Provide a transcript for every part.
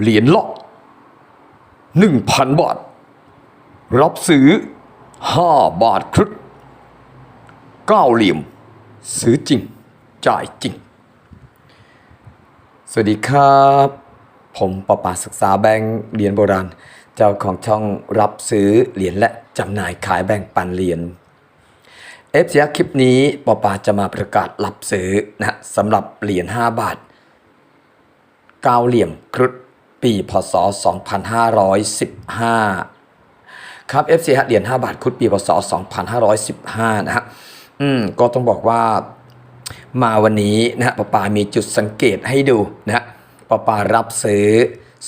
เหรียญละหนึ่งพันบาท รับซื้อห้าบาทครึ่งเก้าเหลี่ยม ซื้อจริง จ่ายจริง สวัสดีครับ ผมประปาศึกษาแบงค์เหรียญโบราณ เจ้าของช่องรับซื้อเหรียญและจำหน่ายขายแบ่งปันเหรียญเอฟซีคลิปนี้ปอปาจะมาประกาศรับซื้อนะสำหรับเหรียญ5บาทเก้าเหลี่ยมครุฑ ปีพศ 2515 ครับ FC ฮะเหรียญ5บาทครุฑปีพศ 2515 นะฮะอืมก็ต้องบอกว่ามาวันนี้นะฮะปอปามีจุดสังเกตให้ดูนะฮะปอปารับซื้อ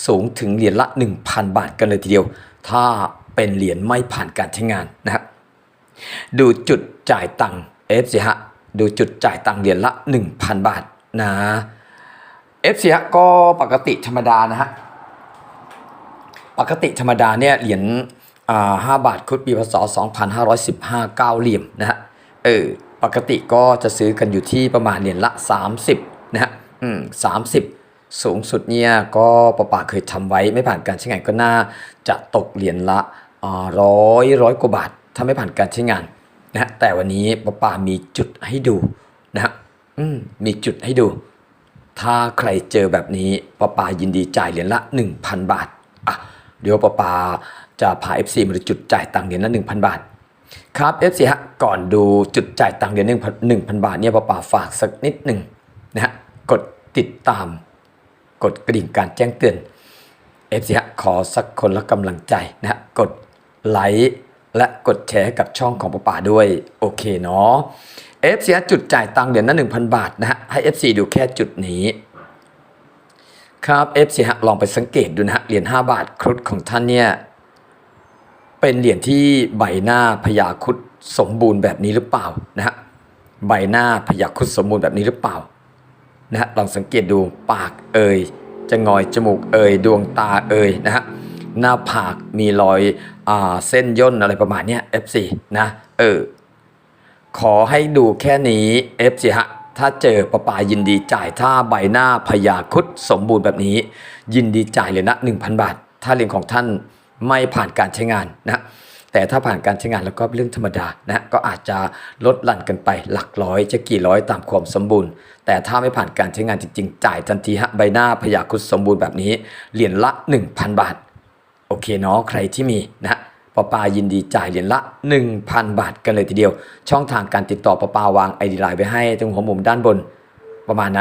สูงถึงเหรียญละ 1,000 บาทกันเลยทีเดียว ถ้าเป็นเหรียญไม่ผ่านการใช้งานนะฮะดูจุดจ่ายตังค์ F สิฮะดูจุดจ่ายตังค์เหรียญละ 1,000 บาทนะ F สิฮะก็ปกติธรรมดานะฮะ ปกติธรรมดาเนี่ยเหรียญอ่าห้าบาทคุดปีพศ2515 9เหลี่ยมนะฮะเออปกติก็จะซื้อกันอยู่ที่ประมาณเหรียญละ 30นะฮะอืม30สูงสุดเนี่ยก็ประปาเคยทำไว้ไม่ผ่านการใช้งานก็น่าจะตกเหรียญละร้อยร้อยกว่าบาท ถ้าไม่ผ่านการใช้งานนะฮะแต่วันนี้ประปามีจุดให้ดูนะฮะอืมมีจุดให้ดู ถ้าใครเจอแบบนี้ป้าปายินดีจ่ายเหรียญละ 1,000 บาทอะ เดี๋ยวป้าปาจะพา FC มาดูจุดจ่ายตังค์เหรียญละ1,000 บาท ครับ FC ฮะก่อนดูจุดจ่ายตังค์เหรียญ1,000 บาทเนี่ยป้าปาฝากสักนิดหนึ่งนะฮะกดติดตาม กดกระดิ่งการแจ้งเตือน FC ฮะขอสักคนละกำลังใจนะฮะกดไลค์และกดแชร์กับช่องของป้าป่าด้วย โอเคเนาะ FC ฮะจุดจ่ายตังค์เหรียญละ1,000 บาทนะฮะให้ FC ดูแค่จุดนี้ ครับ FC ฮะลองไปสังเกตดูนะฮะเหรียญ5บาทครุฑของท่านเนี่ยเป็นเหรียญที่ใบหน้าพญาครุฑสมบูรณ์แบบนี้หรือเปล่านะฮะใบหน้าพญาครุฑสมบูรณ์แบบนี้หรือเปล่านะฮะลองสังเกตดูปากเอ่ยจะงอยจมูกเอ่ยดวงตาเอ่ยนะฮะหน้าผากมีรอยอ่าเส้นย่นอะไรประมาณเนี้ย F4 นะเออขอให้ดูแค่นี้ F สิฮะ ถ้าเจอประปายินดีจ่ายถ้าใบหน้าพยาคุดสมบูรณ์แบบนี้ ยินดีจ่ายเลยนะ 1,000 บาท ถ้าเหรียญของท่านไม่ผ่านการใช้งานนะแต่ถ้าผ่านการใช้งานแล้วก็เรื่องธรรมดานะก็อาจจะลดหลั่นกันไปหลักร้อยจะกี่ร้อยตามความสมบูรณ์ แต่ถ้าไม่ผ่านการใช้งานจริงๆ จ่ายทันทีฮะใบหน้าพยาคุดสมบูรณ์แบบนี้เหรียญละ 1,000 บาท โอเคเนาะใครที่มีนะ ปอปายินดีจ่ายเหรียญละ 1,000 บาทกันเลยทีเดียว ช่องทางการติดต่อปอปาวางไอดีไลน์ไว้ให้ตรงหัวมุมด้านบนประมาณนั้น